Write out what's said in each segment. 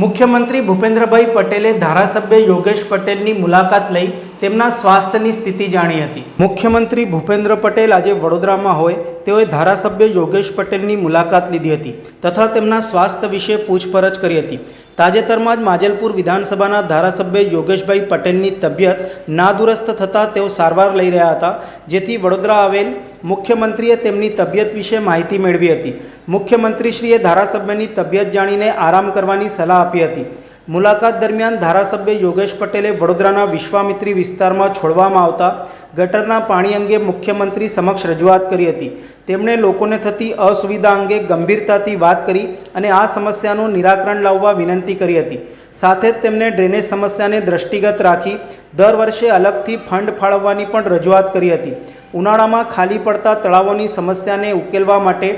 મુખ્યમંત્રી ભૂપેન્દ્રભાઈ પટેલે ધારાસભ્ય યોગેશ પટેલની મુલાકાત લઈ તેમના સ્વાસ્થ્યની સ્થિતિ જાણી હતી. મુખ્યમંત્રી ભૂપેન્દ્ર પટેલ આજે વડોદરામાં હોય તેઓએ ધારાસભ્ય યોગેશ પટેલની મુલાકાત લીધી હતી તથા તેમના સ્વાસ્થ્ય વિશે પૂછપરછ કરી હતી. તાજેતરમાં જ માજલપુર વિધાનસભાના ધારાસભ્ય યોગેશભાઈ પટેલની તબિયત નાદુરસ્ત થતાં તેઓ સારવાર લઈ રહ્યા હતા, જેથી વડોદરા આવેલ મુખ્યમંત્રીએ તેમની તબિયત વિશે માહિતી મેળવી હતી. મુખ્યમંત્રીશ્રીએ ધારાસભ્યની તબિયત જાણીને આરામ કરવાની સલાહ આપી હતી. મુલાકાત દરમિયાન ધારાસભ્ય યોગેશ પટેલે વડોદરાના વિશ્વામિત્રી વિસ્તારમાં છોડવામાં આવતા ગટરના પાણી અંગે મુખ્યમંત્રી સમક્ષ રજૂઆત કરી હતી. તેમણે લોકોને થતી અસુવિધા અંગે ગંભીરતાથી વાત કરી અને આ સમસ્યાનું નિરાકરણ લાવવા વિનંતી કરી હતી. સાથે જ તેમણે ડ્રેનેજ સમસ્યાને દ્રષ્ટિગત રાખી દર વર્ષે અલગથી ફંડ ફાળવવાની પણ રજૂઆત કરી હતી. ઉનાળામાં ખાલી પડતા તળાવોની સમસ્યાને ઉકેલવા માટે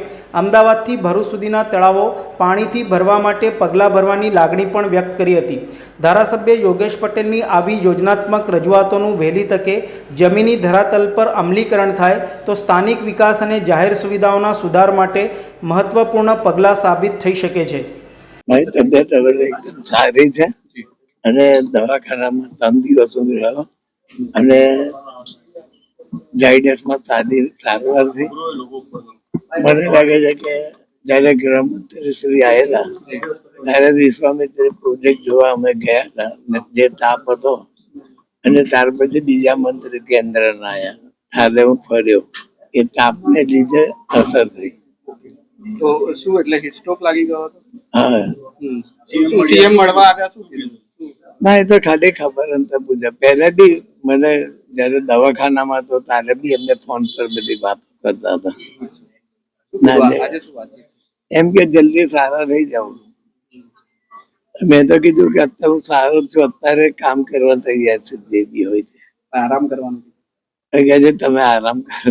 અમદાવાદથી ભરૂચ સુધીના તળાવો પાણીથી ભરવા માટે પગલાં ભરવાની લાગણી પણ વ્યક્ત કરી હતી. ધારાસભ્ય યોગેશ પટેલની આવી યોજનાત્મક રજૂઆતોનું વહેલી તકે જમીની ધરાતલ પર અમલીકરણ થાય તો સ્થાનિક વિકાસ અને જાહેર સુવિધાઓના સુધાર માટે મહત્વપૂર્ણ પગલાં સાબિત થઈ શકે છે. મારી તબિયત હવે એકદમ સારી છે. અને દવાખાનામાં ત્રણ દિવસ સુધી રહ્યો અને જાયડસમાં સાદી સારવારથી મને લાગે છે કે જયારે ગૃહમંત્રી શ્રી આવેલા ત્યારે વિશ્વામિત્રી પ્રોજેક્ટ જોવા અમે ગયા હતા. અને જે તાપ હતો અને ત્યાર પછી બીજા મંત્રી કેન્દ્રના આવ્યા ત્યારે હું ફર્યો. એ તાપને લીધે અસર થઈ. તો શું એટલે હિસ્ટોક લાગી ગયો હતો? હા. સીએમ મળવા આવ્યા શું ના એ તો ખાલી ખબર અંતર પૂછે પહેલે બી મને જયારે દવાખાનામાં હતો ત્યારે બી એમને ફોન પર બધી વાતો કરતા હતા? એમ કે જલ્દી સારા થઈ જાઉં મેં તો કીધું કે અત્યારે હું સારો છું અત્યારે કામ કરવા તૈયાર છું જે બી હોય તે. આરામ કરવાનું. કે છે તમે આરામ કરો.